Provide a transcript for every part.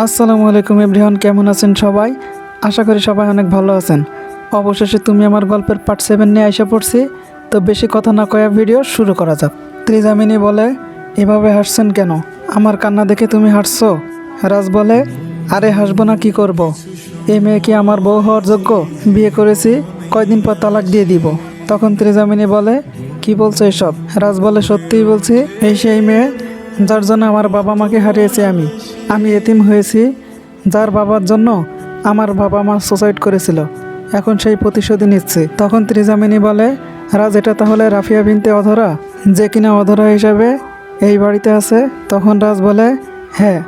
আসসালামু আলাইকুম এভরিওয়ান, কেমন আছেন সবাই? আশা করি সবাই অনেক ভালো আছেন। অবশেষে তুমি আমার গল্পের পার্ট সেভেন নিয়ে এসে পড়ছি। তো বেশি কথা না কয়া ভিডিও শুরু করা যাক। ত্রিজামিনী বলে, এভাবে হাসছেন কেন? আমার কান্না দেখে তুমি হাসছো? রাজ বলে, আরে, হাসবো না, কি করব। এই মেয়ে কি আমার বউ হওয়ার যোগ্য? বিয়ে করেছি, কয়দিন পর তালাক দিয়ে দিব। তখন ত্রিজামিনী বলে, কি বলছো এসব? রাজ বলে, সত্যিই বলছি, এই সেই মেয়ে যার জন্য আমার বাবা মাকে হারিয়েছি আমি। আমি এতিম হয়েছি, যার বাবার জন্য আমার বাবা মা সুসাইড করেছিল। এখন সেই প্রতিশোধই নিচ্ছে। তখন ত্রিজামিনী বলে, রাজ, এটা তাহলে রাফিয়া বিনতে অধরা? যে কিনা অধরা হিসাবে এই বাড়িতে আছে? তখন রাজ বলে হ্যাঁ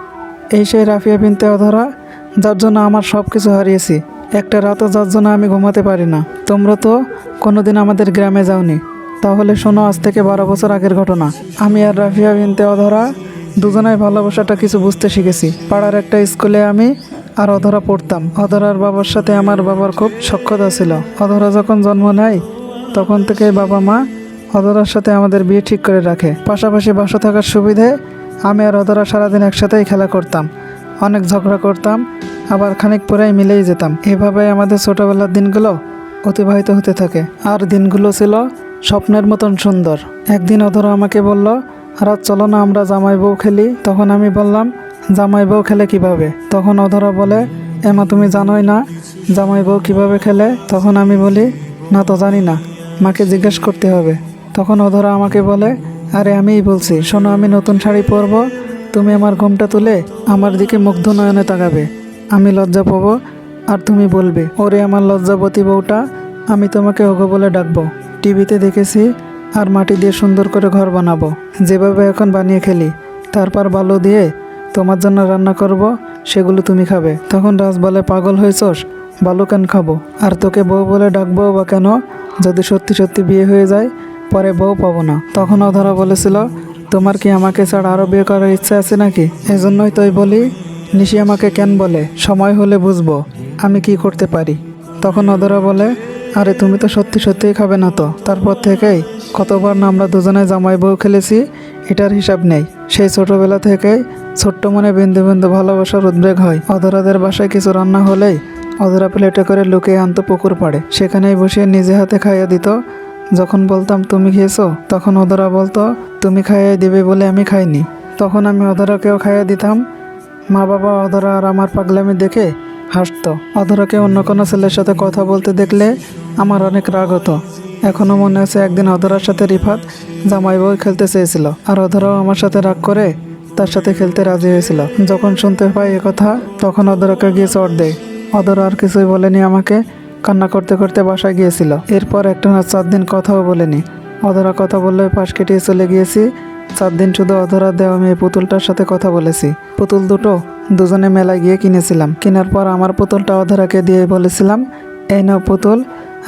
এই সেই রাফিয়া বিনতে অধরা, যার জন্য আমার সব কিছু হারিয়েছি। একটা রাতও যার জন্য আমি ঘুমাতে পারি না। তোমরা তো কোনোদিন আমাদের গ্রামে যাওনি। তাহলে শোনো, আজ থেকে বারো বছর আগের ঘটনা। আমি আর রাফিয়া বিনতে অধরা দুজনাই ভালোবাসাটা কিছু বুঝতে শিখেছি। পাড়ার একটা স্কুলে আমি আর অধরা পড়তাম। অধরার বাবার সাথে আমার বাবার খুব সক্ষতা ছিল। অধরা যখন জন্ম নেয়, তখন থেকে বাবা মা অধরার সাথে আমাদের বিয়ে ঠিক করে রাখে। পাশাপাশি বাসা থাকার সুবিধে আমি আর অধরা সারাদিন একসাথেই খেলা করতাম। অনেক ঝগড়া করতাম, আবার খানিক পরেই মিলেই যেতাম। এভাবে আমাদের ছোটোবেলার দিনগুলো অতিবাহিত হতে থাকে। আর দিনগুলো ছিল স্বপ্নের মতন সুন্দর। একদিন অধরা আমাকে বলল রাত চলো না, আমরা জামাই বউ খেলি। তখন আমি বললাম, জামাই বউ খেলে কীভাবে? তখন অধরা বলে এমা তুমি জানোই না, জামাই বউ কীভাবে খেলে? তখন আমি বলি, না তো জানি না, মাকে জিজ্ঞেস করতে হবে। তখন অধরা আমাকে বলে, আরে আমিই বলছি, শোনো, আমি নতুন শাড়ি পরবো, তুমি আমার ঘুমটা তুলে আমার দিকে মুগ্ধ নয়নে তাকাবে। আমি লজ্জা পাবো, আর তুমি বলবে, ওরে আমার লজ্জাবতী বউটা, আমি তোমাকে ওগো বলে ডাকবো টিভিতে দেখেছি আর মাটি দিয়ে সুন্দর করে ঘর বানাবো। যেভাবে এখন বানিয়ে খেলি, তারপর বালু দিয়ে তোমার জন্য রান্না করব, সেগুলো তুমি খাবে। তখন রাজ বলে, পাগল হয়েছস? বালু কেন খাব? আর তোকে বউ বলে ডাকবো বা কেন? যদি সত্যি সত্যি বিয়ে হয়ে যায়, পরে বউ পাবো না। তখন অধরা বলেছিল, তোমার কি আমাকে ছাড়া আরও বিয়ে করার ইচ্ছা আছে নাকি? এজন্যই তোই বলি, নিশি আমাকে কেন বলে? সময় হলে বুঝব, আমি কি করতে পারি? তখন অধরা বলে আরে তুমি তো সত্যি সত্যিই খাবে না তো। তারপর থেকেই কতবার না আমরা দুজনে জামাই বউ খেলেছি, এটার হিসাব নেই। সেই ছোটবেলা থেকেই ছোট্ট মনে বিন্দু বিন্দু ভালোবাসার উদ্বেগ হয়। অধরাদের বাসায় কিছু রান্না হলেই অধরা প্লেটে করে লুকিয়ে আনতো পুকুর পাড়ে। সেখানেই বসিয়ে নিজে হাতে খাইয়ে দিত। যখন বলতাম, তুমি খেয়েছো? তখন অধরা বলতো, তুমি খাইয়ে দিবে বলে আমি খাইনি। তখন আমি অধরাকেও খাইয়ে দিতাম। মা বাবা অধরা আর আমার পাগলামি দেখে হাসতো। অধরাকে অন্য কোনো ছেলের সাথে কথা বলতে দেখলে আমার অনেক রাগ হতো। এখনও মনে আছে একদিন অধরার সাথে রিফাত জামাই বউ খেলতে চেয়েছিল। আর অধরাও আমার সাথে রাগ করে তার সাথে খেলতে রাজি হয়েছিল। যখন শুনতে পাই কথা, তখন অধরাকে গিয়ে চট দেয়। অধরা আর কিছুই বলেনি আমাকে। কান্না করতে করতে বাসায় গিয়েছিল। এরপর একটা না চার দিন কথাও বলেনি। অধরা কথা বললে পাশ কেটিয়ে চলে গিয়েছি। চার দিন শুধু অধরা দেওয়া মেয়ে পুতুলটার সাথে কথা বলেছি। পুতুল দুটো দুজনে মেলায় গিয়ে কিনেছিলাম। কেনার পর আমার পুতুলটা অধরাকে দিয়ে বলেছিলাম, এই নাও পুতুল,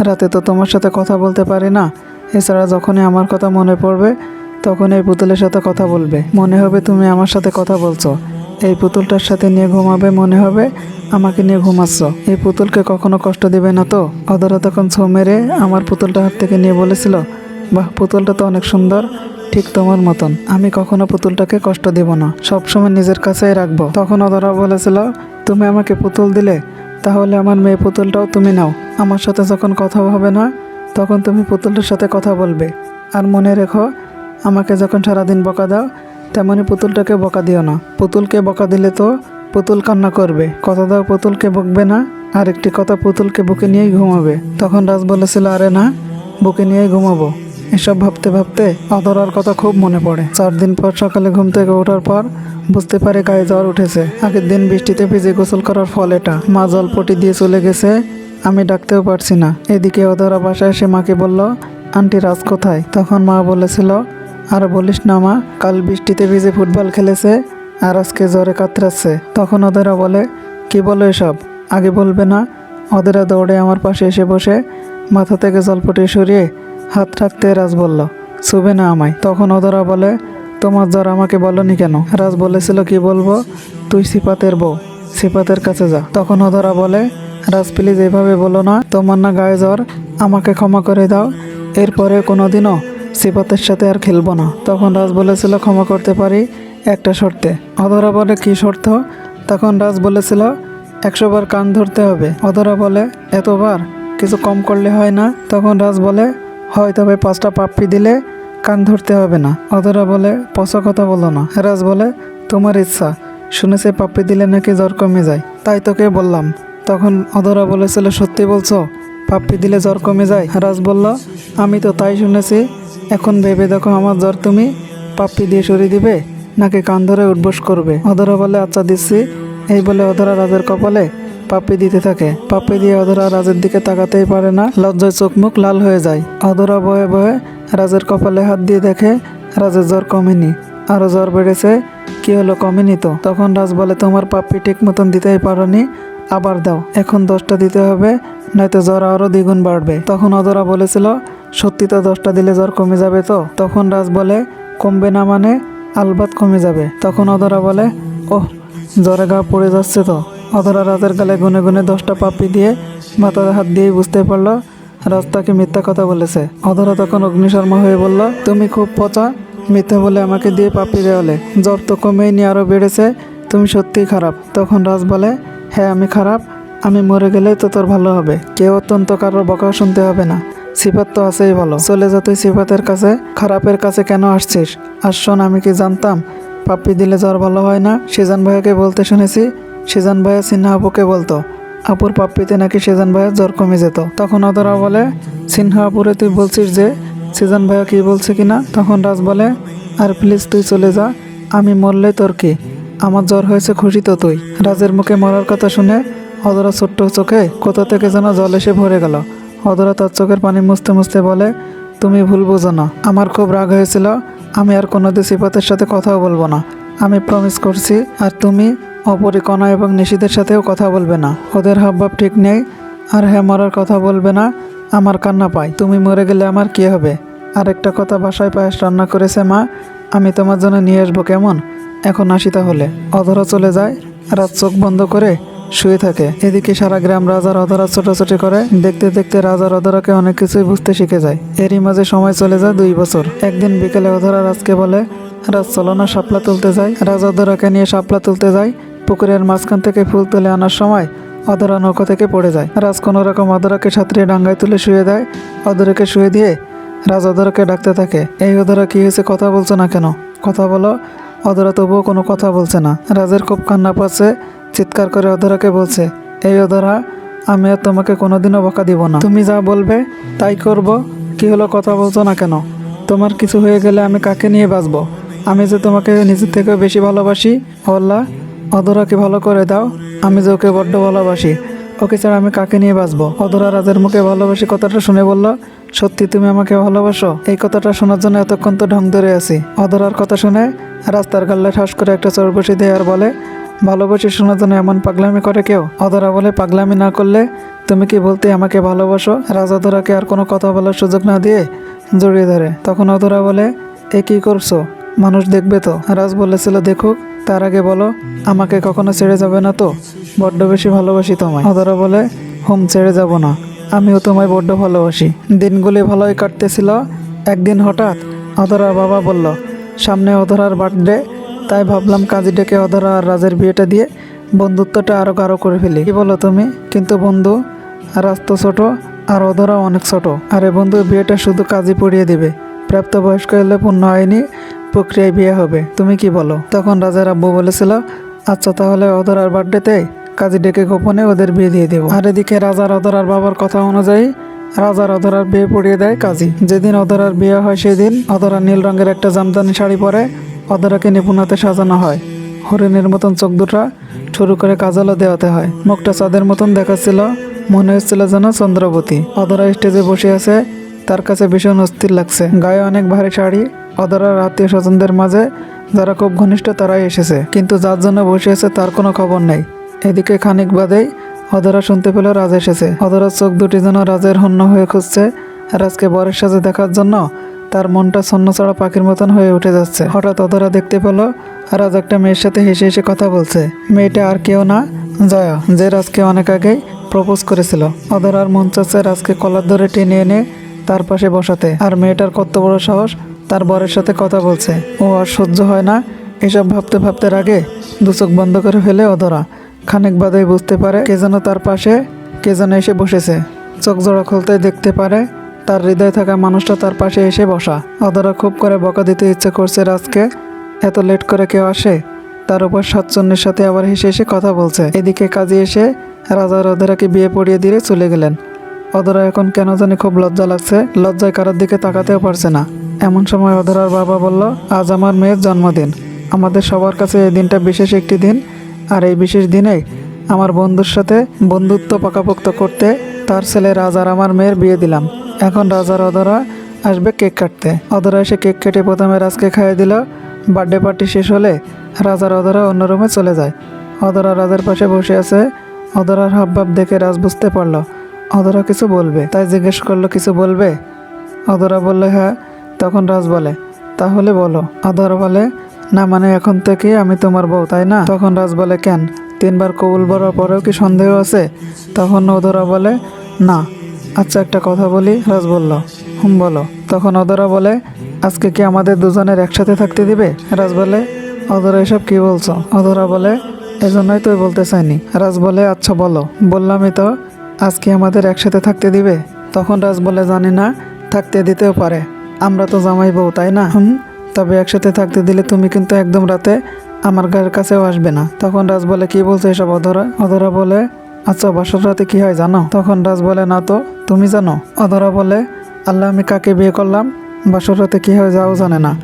রাতে তো তোমার সাথে কথা বলতে পারি না। এছাড়া যখনই আমার কথা মনে পড়বে তখন এই পুতুলের সাথে কথা বলবে। মনে হবে তুমি আমার সাথে কথা বলছো। এই পুতুলটার সাথে নিয়ে ঘুমাবে মনে হবে, আমাকে নিয়ে ঘুমাচ্ছ। এই পুতুলকে কখনো কষ্ট দিবে না তো? অধরা তখন ছো মেরে আমার পুতুলটা হাত থেকে নিয়ে বলেছিল, বাহ, পুতুলটা তো অনেক সুন্দর। ঠিক তোমার মতন। আমি কখনো পুতুলটাকে কষ্ট দিব না। সবসময় নিজের কাছেই রাখব। তখন অধরা বলেছিল, তুমি আমাকে পুতুল দিলে? তাহলে আমার মেয়ে পুতুলটাও তুমি নাও। আমার সাথে যখন কথা হবে না, তখন তুমি পুতুলটার সাথে কথা বলবে। আর মনে রেখো, আমাকে যখন সারাদিন বকা দাও তেমনই পুতুলটাকে বকা দিও না। পুতুলকে বকা দিলে তো পুতুল কান্না করবে। কথা দাও, পুতুলকে বকবে না। আর একটি কথা পুতুলকে বুকে নিয়েই ঘুমাবে। তখন রাজ বলেছিল, আরে না, বুকে নিয়েই ঘুমাবো। এসব ভাবতে ভাবতে অধরার কথা খুব মনে পড়ে। চার দিন পর সকালে ঘুম থেকে ওঠার পর বুঝতে পারে গায়ে জ্বর উঠেছে। আগের দিন বৃষ্টিতে ভিজে গোসল করার ফল এটা। মা জলপটি দিয়ে চলে গেছে, আমি ডাকতেও পারছি না। এদিকে অধরা বাসায় এসে মাকে বলল, আন্টি, রাজ কোথায়? তখন মা বলেছিল, আর বলিস না মা, কাল বৃষ্টিতে ভিজে ফুটবল খেলেছে আর আজকে জ্বরে কাতরাচ্ছে। তখন ওদেরা বলে, কি বলো এসব? আগে বলবে না। ওদেরা দৌড়ে আমার পাশে এসে বসে মাথা থেকে জলপটি সরিয়ে হাত রাখতে রাজ বলল ছুবে না আমায়। তখন ওদেরা বলে, তোমার জ্বর আমাকে বলনি কেন? রাজ বলেছিল, কি বলব? তুই সিপাতের বউ, সিপাতের কাছে যা। তখন ওদেরা বলে, রাজ প্লিজ এভাবে বলো না, তোমার না গায়ে জ্বর, আমাকে ক্ষমা করে দাও। এরপরে কোনোদিনও সিপাতের সাথে আর খেলব না। তখন রাজ বলেছিল, ক্ষমা করতে পারি একটা শর্তে। অধরা বলে, কি শর্ত? তখন রাজ বলেছিল, একশো বার কান ধরতে হবে। অধরা বলে, এতবার? কিছু কম করলে হয় না? তখন রাজ বলে হয় তবে পাঁচটা পাপ্পি দিলে কান ধরতে হবে না। অধরা বলে, পচা কথা বলো না। রাজ বলে, তোমার ইচ্ছা। শুনেছে পাপ্পি দিলে নাকি জ্বর কমে যায়? তাই তোকে বললাম। তখন অধরা বলেছিল সত্যি বলছো? পাপ্পি দিলে জ্বর কমে যায়? রাজ বলল, আমি তো তাই শুনেছি। এখন ভেবে দেখো আমার জ্বর তুমি পাপ্পি দিয়ে সরিয়ে দিবে, নাকি কান ধরে উঠবোস করবে? অধরা বলে আচ্ছা দিচ্ছি। এই বলে অধরা রাজের কপালে পাপ্পি দিতে থাকে। পাপ্পি দিয়ে অধরা রাজের দিকে তাকাতেই পারে না। লজ্জায় চোখ মুখ লাল হয়ে যায়। অধরা বয়ে বয়ে রাজের কপালে হাত দিয়ে দেখে, রাজের জ্বর কমেনি। আরও জ্বর বেড়েছে, কি হলো কমেনি তো? তখন রাজ বলে, তোমার পাপ্পি ঠিক মতন দিতেই পারোনি, আবার দাও। এখন দশটা দিতে হবে, নয়তো জ্বর আরও দ্বিগুণ বাড়বে। তখন অধরা বলেছিল, সত্যি তো দশটা দিলে জ্বর কমে যাবে তো? তখন রাজ বলে, কমবে না মানে আলবাত কমে যাবে। তখন অধরা বলে, ওহ, জ্বরে গা পড়ে যাচ্ছে তো। অধরা রাতের গালে গুনে গুনে দশটা পাপ্পি দিয়ে মাথার হাত দিয়ে বুঝতে পারল, রাজ তাকে মিথ্যা কথা বলেছে। অধরা তখন অগ্নিশর্মা হয়ে বলল, তুমি খুব পচা, মিথ্যা বলে আমাকে দিয়ে পাপ্পি দেওয়ালে। জ্বর তো কমেই নি আরও বেড়েছে। তুমি সত্যিই খারাপ। তখন রাজ বলে হ্যাঁ আমি খারাপ। আমি মরে গেলে তো তোর ভালো হবে। কেউ অত্যন্ত কারোর বকা শুনতে হবে না। সিফাত তো আছেই ভালো। চলে যা তুই সিফাতের কাছে। খারাপের কাছে কেন আসছিস? আর শোন, আমি কি জানতাম? পাপ্পি দিলে জ্বর ভালো হয় না? সেজান ভাইয়াকে বলতে শুনেছি সেজান ভাইয়া সিনহা আপুকে বলতো, আপুর পাপ্পিতে নাকি সেজান ভাইয়ার জ্বর কমে যেত? তখন অদরা বলে, সিনহা আপুরে তুই বলছিস যে, সেজান ভাইয়া কি বলছে কি না? তখন রাজ বলে, আর প্লিজ তুই চলে যা, আমি মরলে তোর কি? আমার জ্বর হয়েছে, খুশি তো তুই? রাজের মুখে মরার কথা শুনে অদরা ছোট্ট চোখে কোথা থেকে যেন জল এসে ভরে গেল। অদরা তার চোখের পানি মুছতে মুছতে বলে, তুমি ভুল বোঝো না, আমার খুব রাগ হয়েছিল, আমি আর কোনো সিপাতের সাথে কথাও বলব না। আমি প্রমিস করছি, আর তুমি অপরিকণা এবং নিশিদের সাথেও কথা বলবে না। ওদের হাবভাব ঠিক নেই। আর হ্যাঁ মরার কথা বলবে না। আমার কান্না পাই তুমি মরে গেলে আমার কি হবে? আর একটা কথা বাসায় পায়েস রান্না করেছে মা। আমি তোমার জন্য নিয়ে আসব কেমন? এখন আসি তাহলে। অধরা চলে যায়। রাত চোখ বন্ধ করে শুয়ে থাকে। এদিকে সারা গ্রাম রাজার অধরা ছোটাছুটি করে। দেখতে দেখতে রাজার অধরাকে অনেক কিছুই বুঝতে শিখে যায়। এরই মাঝে সময় চলে যায় দুই বছর। একদিন বিকেলে অধরা রাজকে বলে, রাজ চলো না তুলতে যায় রাজ অধরাকে নিয়ে শাপলা তুলতে যায়। পুকুরের মাঝখান থেকে ফুল তুলে আনার সময় অধরা নৌকা থেকে পড়ে যায়। রাজ কোনো রকম অধরাকে সাঁতরিয়ে ডাঙ্গায় তুলে শুয়ে দেয়, অধরাকে শুয়ে দিয়ে রাজ অধরাকে ডাকতে থাকে। এই অধরা, কি হয়েছে? কথা বলছো না কেন? কথা বলো, অধরা তবুও কোনো কথা বলছে না। রাজের খুব কান্না পাচ্ছে, চিৎকার করে অধরাকে বলছে, এই অধরা, আমি আর তোমাকে কোনোদিনও বকা দিব না। তুমি যা বলবে, তাই করব, কি হলো কথা বলছো না কেন? তোমার কিছু হয়ে গেলে আমি কাকে নিয়ে বাঁচবো? আমি যে তোমাকে নিজের থেকে বেশি ভালোবাসি আল্লাহ অধরাকে ভালো করে দাও, আমি যে ওকে বড্ড ভালোবাসি। ওকে ছাড়া আমি কাকে নিয়ে বাঁচবো? অধরা রাজের মুখে ভালোবাসি কথাটা শুনে বলল, সত্যি তুমি আমাকে ভালোবাসো? এই কথাটা শোনার জন্য এতক্ষণ তো ঢং ধরে আছি। অধরার কথা শুনে রাস্তার গাল্লা ঠাস করে একটা চর বসে দেয় আর বলে, ভালোবাসি শোনার জন্য এমন পাগলামি করে কেউ? অধরা বলে, পাগলামি না করলে তুমি কি বলতে আমাকে ভালোবাসো? রাজা ধরাকে আর কোনো কথা বলার সুযোগ না দিয়ে জড়িয়ে ধরে। তখন অধরা বলে, এ কি করছ? মানুষ দেখবে তো। রাজ বলেছিল, দেখুক, তার আগে বলো, আমাকে কখনো ছেড়ে যাবে না তো? বড্ড বেশি ভালোবাসি তোমায়। অধরা বলে, হোম, ছেড়ে যাব না। আমিও তোমায় বড্ড ভালোবাসি। দিনগুলি ভালোই কাটতেছিল। একদিন হঠাৎ অধরার বাবা বলল, সামনে অধরার বার্থডে, তাই ভাবলাম কাজী ডেকে অধরা আর রাজের বিয়েটা দিয়ে বন্ধুত্বটা আরও গাঢ় করে ফেলি। কি বলো তুমি? কিন্তু বন্ধু, রাজ তো ছোট, আর অধরা অনেক ছোট। আরে বন্ধু, বিয়েটা শুধু কাজই পড়িয়ে দিবে। প্রাপ্তবয়স্ক হলে পূর্ণ হয়নি প্রক্রিয়ায় বিয়ে হবে। তুমি কি বলো? তখন রাজার আব্বু বলেছিল আচ্ছা তাহলে অধরার বার্থডেতে কাজী ডেকে গোপনে ওদের বিয়ে দিয়ে দেবো। আর এদিকে রাজার অধরার বাবার কথা অনুযায়ী রাজার অধরার বিয়ে পড়িয়ে দেয় কাজী। যেদিন অধরার বিয়ে হয় সেদিন অধরা নীল রঙের একটা জামদানি শাড়ি পরে অধরাকে নিপুণাতে সাজানো হয়। হরিণের মতন চোখ দুটা শুরু করে কাজলও দেওয়াতে হয়। মুখটা চাঁদের মতন দেখাচ্ছিল, মনে হচ্ছিল যেন চন্দ্রবতী। অধরা স্টেজে বসে আছে তার কাছে ভীষণ অস্থির লাগছে। গায়ে অনেক ভারী শাড়ি অধরার আত্মীয় স্বজনদের মাঝে যারা খুব ঘনিষ্ঠ তারাই এসেছে। কিন্তু যার জন্য বসে আছে তার কোনো খবর নেই। এদিকে খানিক বাদেই অধরা শুনতে পেল রাজ এসেছে। অধরার চোখ দুটি যেন রাজের হন্য হয়ে খুঁজছে। রাজকে বরের সাথে দেখার জন্য তার মনটা ছন্ন ছাড়া পাখির মতন হয়ে উঠে যাচ্ছে। হঠাৎ অধরা দেখতে পেল রাজ একটা মেয়ের সাথে হেসে হেসে কথা বলছে। মেয়েটা আর কেউ না, জয়া, যে রাজকে অনেক আগেই প্রপোজ করেছিল। অধরার মন চাচ্ছে রাজকে কলার ধরে টেনে এনে তার পাশে বসাতে। আর মেয়েটার কত বড় সাহস, তার বরের সাথে কথা বলছে। ও আর সহ্য হয় না। এসব ভাবতে ভাবতে রাগে দু চোখ বন্ধ করে ফেলে অধরা। খানিক বাদেই বুঝতে পারে কে যেন তার পাশে, কে যেন এসে বসেছে। চোখ জোড়া খুলতে দেখতে পারে তার হৃদয়ে থাকা মানুষটা তার পাশে এসে বসা। অধরা খুব করে বকা দিতে ইচ্ছে করছে রাজকে। এত লেট করে কেউ আসে? তার উপর সাতচন্নের সাথে আবার হেসে এসে কথা বলছে। এদিকে কাজে এসে রাজা অধরাকে বিয়ে পড়িয়ে দিয়ে চলে গেলেন। অধরা এখন কেন জানি খুব লজ্জা লাগছে, লজ্জায় কারোর দিকে তাকাতেও পারছে না। এমন সময় অধরার বাবা বলল, আজ আমার মেয়ের জন্মদিন। আমাদের সবার কাছে এই দিনটা বিশেষ একটি দিন। আর এই বিশেষ দিনে আমার বন্ধুর সাথে বন্ধুত্ব পাকাপোক্ত করতে তার ছেলে রাজার আমার মেয়ের বিয়ে দিলাম। এখন রাজার অধরা আসবে কেক কাটতে। অধরা এসে কেক কেটে প্রথমে রাজকে খাইয়ে দিল। বার্থডে পার্টি শেষ হলে রাজার অধরা অন্য রুমে চলে যায়। অধরা রাজার পাশে বসে আছে। অধরার হাবভাব দেখে রাজ বুঝতে পারল অধরা কিছু বলবে? তাই জিজ্ঞেস করল, কিছু বলবে? অধরা বললে হ্যাঁ। তখন রাজ বলে, তাহলে বলো। অধরা বলে, না মানে এখন থেকে আমি তোমার বউ, তাই না? তখন রাজ বলে, কেন? তিনবার কবুল বলার পরেও কি সন্দেহ আছে? তখন অধরা বলে, না। আচ্ছা একটা কথা বলি। রাজ বলল, হুম, বলো। তখন অধরা বলে, আজকে কি আমাদের দুজনের একসাথে থাকতে দিবে? রাজ বলে, অধরা, এসব কি বলছো? অধরা বলে, এজন্যই তুই বলতে চাইনি। রাজ বলে আচ্ছা বলো। বললামই তো আজকে আমাদের একসাথে থাকতে দিবে? তখন রাজ বলে, জানি না, থাকতে দিতেও পারে। আমরা তো জামাই বউ, তাই না? হুম, তবে একসাথে থাকতে দিলে তুমি কিন্তু একদম রাতে আমার গায়ের কাছেও আসবে না। তখন রাজ বলে, কি বলছে এসব অধরা? অধরা বলে আচ্ছা বাসর রাতে কি হয় জানো? তখন রাজ বলে, না তো, তুমি জানো? অধরা বলে, আল্লাহ, আমি কাকে বিয়ে করলাম? বাসর রাতে কি হয় যাও জানে না।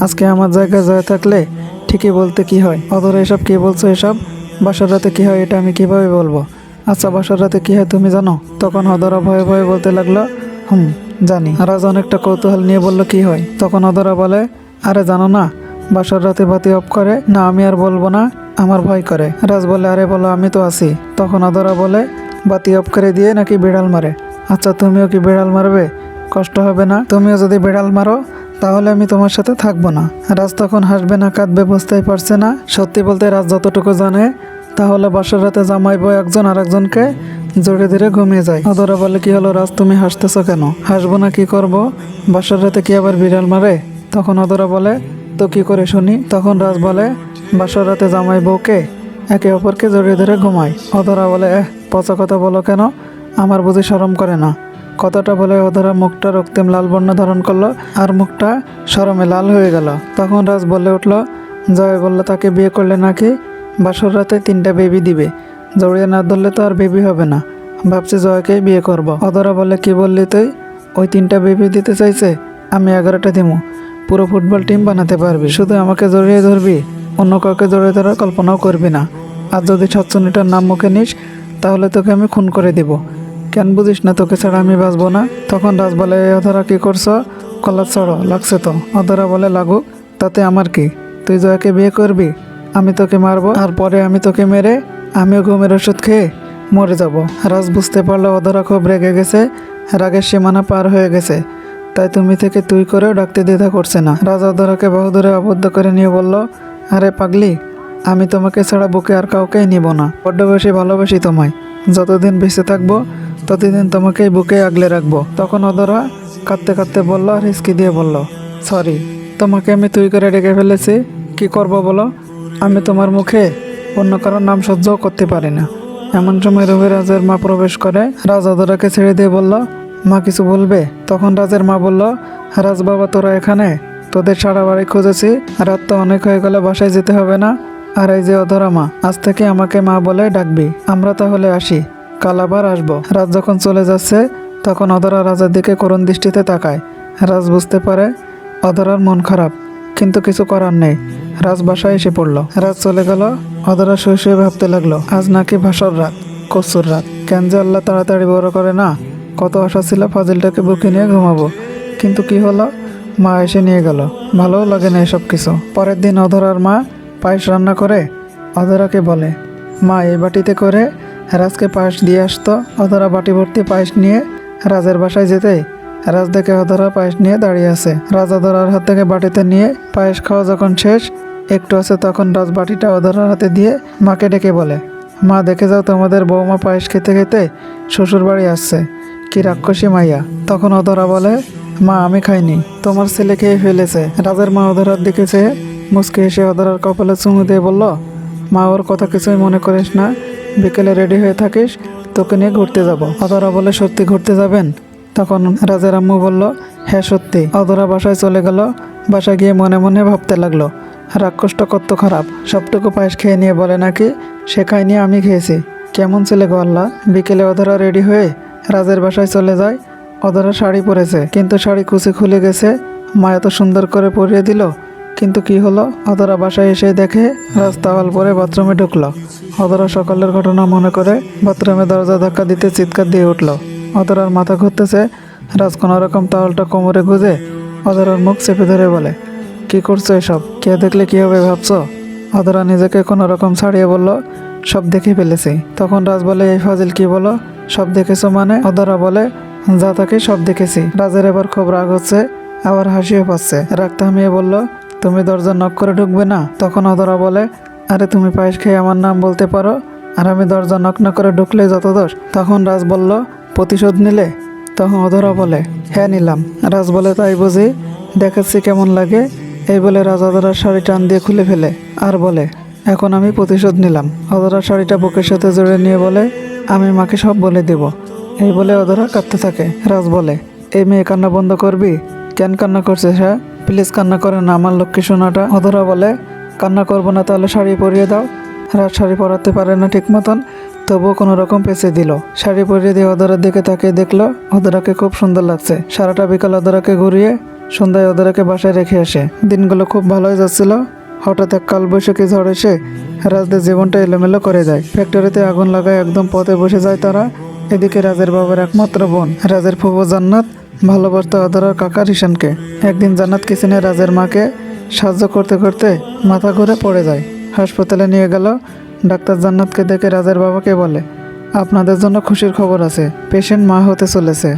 আজকে আমার জায়গায় জয় থাকলে ঠিকই বলতে কি হয়? অধরা, এসব কি বলছো এসব? বাসর রাতে কি হয় এটা আমি কীভাবে বলব? আচ্ছা বাসর রাতে কি হয় তুমি জানো? তখন অধরা ভয়ে ভয়ে বলতে লাগল, হুম, জানি। রাজ অনেকটা কৌতূহল নিয়ে বলল, কি হয়? তখন অধরা বলে, আরে, জানো না বাসর রাতে বাতি অফ করে, না, আমি আর বলব না, আমার ভয় করে। রাজ বলে, আরে, বলো, আমি তো আছি। তখন অদরা বলে, বাতি অফ করে দিয়ে নাকি বিড়াল মারে? আচ্ছা তুমিও কি বিড়াল মারবে? কষ্ট হবে না। তুমিও যদি বিড়াল মারো, তাহলে আমি তোমার সাথে থাকব না। রাজ তখন হাসবে না, কাঁদবে, বুঝতেই পারছে না। সত্যি বলতে রাজ যতটুকু জানে তাহলে বাসর রাতে জামাই বউ একজন আর একজনকে জড়ে ধরে ঘুমিয়ে যায়। অধরা বলে, কি হলো রাজ, তুমি হাসতেছো কেন? হাসবো না, কি করব? বাসর রাতে কি আবার বিড়াল মারে? তখন অধরা বলে, তো কি করে শুনি? তখন রাজ বলে, বাসর রাতে জামাই বউকে একে অপরকে জড়িয়ে ধরে ঘুমায়। অধরা বলে, এহ, পচা কথা বলো কেন? আমার বুঝি শরম করে না। কথাটা বলে অধরা মুখটা রক্তিম লাল বর্ণ ধারণ করল আর মুখটা শরমে লাল হয়ে গেল। তখন রাজ বলে উঠল, জয় বলল তাকে বিয়ে করলে নাকি বাসর রাতে তিনটা বেবি দিবে। জড়িয়ে না ধরলে তো আর বেবি হবে না। ভাবছি জয়কে বিয়ে করব। অধরা বলে, কি বললি তুই? ওই তিনটা বেবি দিতে চাইছে? আমি এগারোটা দিমু। পুরো ফুটবল টিম বানাতে পারবি। শুধু আমাকে জড়িয়ে ধরবি? অন্য কাউকে জড়িয়ে ধরার কল্পনাও করবি না। আর যদি সাতচন্নিটার নাম মুখে নিস, তাহলে তোকে আমি খুন করে দিব। কেন বুঝিস না, তোকে ছাড়া আমি বাঁচবো না? তখন রাজ বলে "এই অধরা, কি করছ? কলার ছড়ো, লাগছে তো। অধরা বলে, লাগুক, তাতে আমার কি? তুই জয়াকে বিয়ে করবি? আমি তোকে মারবো আর পরে আমি তোকে মেরে আমিও ঘুমের ওষুধ খেয়ে মরে যাব। রাজ বুঝতে পারল অধরা খুব রেগে গেছে, রাগের সীমানা পার হয়ে গেছে। তাই তুমি থেকে তুই করেও ডাকতে দ্বিধা করছে না। রাজ অধরাকে বাহুদুরে আবদ্ধ করে নিয়ে বলল, আরে পাগলি, আমি তোমাকে ছাড়া বুকে আর কাউকেই নিব না। বড্ড বেশি ভালোবাসি তোমায়। যতদিন বেঁচে থাকব, ততদিন তোমাকেই বুকে আগলে রাখব। তখন অধরা কাঁদতে কাঁদতে বলল আর হিসকি দিয়ে বলল, সরি, তোমাকে আমি তুই করে ডেকে ফেলেছি। কি করব বলো? আমি তোমার মুখে অন্য কারোর নাম সহ্য করতে পারি না। এমন সময় রবি রাজের মা প্রবেশ করে। রাজ অধরাকে ছেড়ে দিয়ে বলল, মা কিছু বলবে? তখন রাজের মা বলল, রাজ বাবা, তোরা এখানে? তোদের সারা বাড়ি খুঁজেছি। রাত তো অনেক হয়ে গেলে, বাসায় যেতে হবে না। আর এই যে অধরা মা, আজ থেকে আমাকে মা বলে ডাকবি। আমরা তাহলে আসি। কাল আবার আসব। রাজ যখন চলে যাচ্ছে, তখন অধরা রাজার দিকে করুণ দৃষ্টিতে তাকায়। রাজ বুঝতে পারে, অধরার মন খারাপ, কিন্তু কিছু করার নেই। রাজ বাসায় এসে পড়ল। রাজ চলে গেল, অধরা শুয়ে শুয়ে ভাবতে লাগল, আজ নাকি ভাসর রাত, কসুর রাত। কেন যে আল্লাহ তাড়াতাড়ি বড় করে না, কত আশা ছিল ফাজিলটাকে বুকে নিয়ে ঘুমাবো। কিন্তু কি হলো? মা এসে নিয়ে গেল। ভালোও লাগে না এসব কিছু। পরের দিন অধরার মা পায়েস রান্না করে অধরাকে বলে, মা, এই বাটিতে করে রাজকে পায়েস দিয়ে আসতো। অধরা বাটি ভর্তি পায়েস নিয়ে রাজের বাসায় যেতে, রাজ দেখে অধরা পায়েস নিয়ে দাঁড়িয়ে আছে। রাজ অধরার হাত থেকে বাটিতে নিয়ে পায়েস খাওয়া যখন শেষ একটু আছে তখন রাজবাটিটা অধরার হাতে দিয়ে মাকে ডেকে বলে, মা, দেখে যাও তোমাদের বৌমা পায়েস খেতে খেতে শ্বশুর বাড়ি আসছে। কি রাক্ষসী মাইয়া। তখন অধরা বলে, মা, আমি খাইনি, তোমার ছেলে খেয়ে ফেলেছে। রাজের মা অধরার দিকে চেয়ে মুসকে এসে অদরার কপালে চুমু দিয়ে বলল, মা, ওর কথা কিছুই মনে করিস না। বিকেলে রেডি হয়ে থাকিস, তোকে নিয়ে ঘুরতে যাব। অদরা বলে, সত্যি ঘুরতে যাবেন? তখন রাজের আম্মু বলল হ্যাঁ সত্যি। অদরা বাসায় চলে গেল, বাসায় গিয়ে মনে মনে ভাবতে লাগল রাক্ষসটা কত খারাপ, সবটুকু পায়েস খেয়ে নিয়ে বলে নাকি, সে খায়নি আমি খেয়েছি। কেমন ছেলে গো আল্লাহ, বিকেলে অধরা রেডি হয়ে রাজের বাসায় চলে যায়। অধরা শাড়ি পরেছে, কিন্তু শাড়ি কুচি খুলে গেছে মা এত সুন্দর করে পরিয়ে দিল। কিন্তু কি হলো, অধরা বাসায় এসে দেখে রাজ তাওয়াল পরে বাথরুমে ঢুকলো। অধরা সকালের ঘটনা মনে করে বাথরুমে দরজা ধাক্কা দিতে চিৎকার দিয়ে উঠল। অধরার মাথা ঘুরতেছে, রাজ কোনো রকম তাওয়ালটা কোমরে গুঁজে অধরার মুখ চেপে ধরে বলে কি করছ এসব? কে দেখলে কি হবে ভাবছ? অধরা নিজেকে কোনো রকম ছাড়িয়ে বলল, সব দেখে ফেলেছি। তখন রাজ বলে, এই ফাজিল কি বলো? সব দেখেছ মানে? অধরা বলে, যা তাকে সব দেখেছি। রাজের এবার খুব রাগ হচ্ছে, আবার হাসিও পাচ্ছে। রাগ থামিয়ে বলল, তুমি দরজা নক করে ঢুকবে না? তখন অধরা বলে, আরে তুমি পায়েস খেয়ে আমার নাম বলতে পারো? আর আমি দরজা নক না করে ঢুকলে যত দোষ? তখন রাজ বলল, প্রতিশোধ নিলে? তখন অধরা বলে হ্যাঁ নিলাম। রাজ বলে, তাই বুঝি। দেখাচ্ছি কেমন লাগে। এই বলে রাজ অধরার শাড়ি টান দিয়ে খুলে ফেলে আর বলে, এখন আমি প্রতিশোধ নিলাম। অধরার শাড়িটা বুকের সাথে জড়িয়ে নিয়ে বলে, আমি মাকে সব বলে দেব। এই বলে অধরা কাঁদতে থাকে। রাজ বলে, এই মেয়ে কান্না বন্ধ করবি? কেন কান্না করছিস হ্যাঁ? প্লিজ কান্না করে না আমার লক্ষ্মী সোনাটা। অধরা বলে, কান্না করব না তাহলে শাড়ি পরিয়ে দাও। রাত শাড়ি পরাতে পারে না ঠিক মতন, তবুও কোনো রকম পেঁচে দিল। শাড়ি পরিয়ে দিয়ে অদরার দিকে তাকিয়ে দেখল অদরাকে খুব সুন্দর লাগছে। সারাটা বিকাল অদরাকে ঘুরিয়ে সন্ধ্যায় অদরাকে বাসায় রেখে আসে। দিনগুলো খুব ভালোই যাচ্ছিল। হঠাৎ এক কালবৈশাখী ঝড় এসে রাজদের জীবনটা এলোমেলো করে দেয়। ফ্যাক্টরিতে আগুন লাগায় একদম পথে বসে যায় তারা। এদিকে রাজের বাবার একমাত্র বোন, রাজের ফুফু জান্নাত, ভালোবাসত অদরার কাকা রিশানকে। একদিন জান্নাত কিচেনে রাজের মাকে সাহায্য করতে করতে মাথা ঘুরে পড়ে যায়। হাসপাতালে নিয়ে গেল। ডাক্তার জান্নাতকে দেখে রাজের বাবাকে বলে, আপনাদের জন্য খুশির খবর আছে। পেশেন্ট মা হতে চলেছে।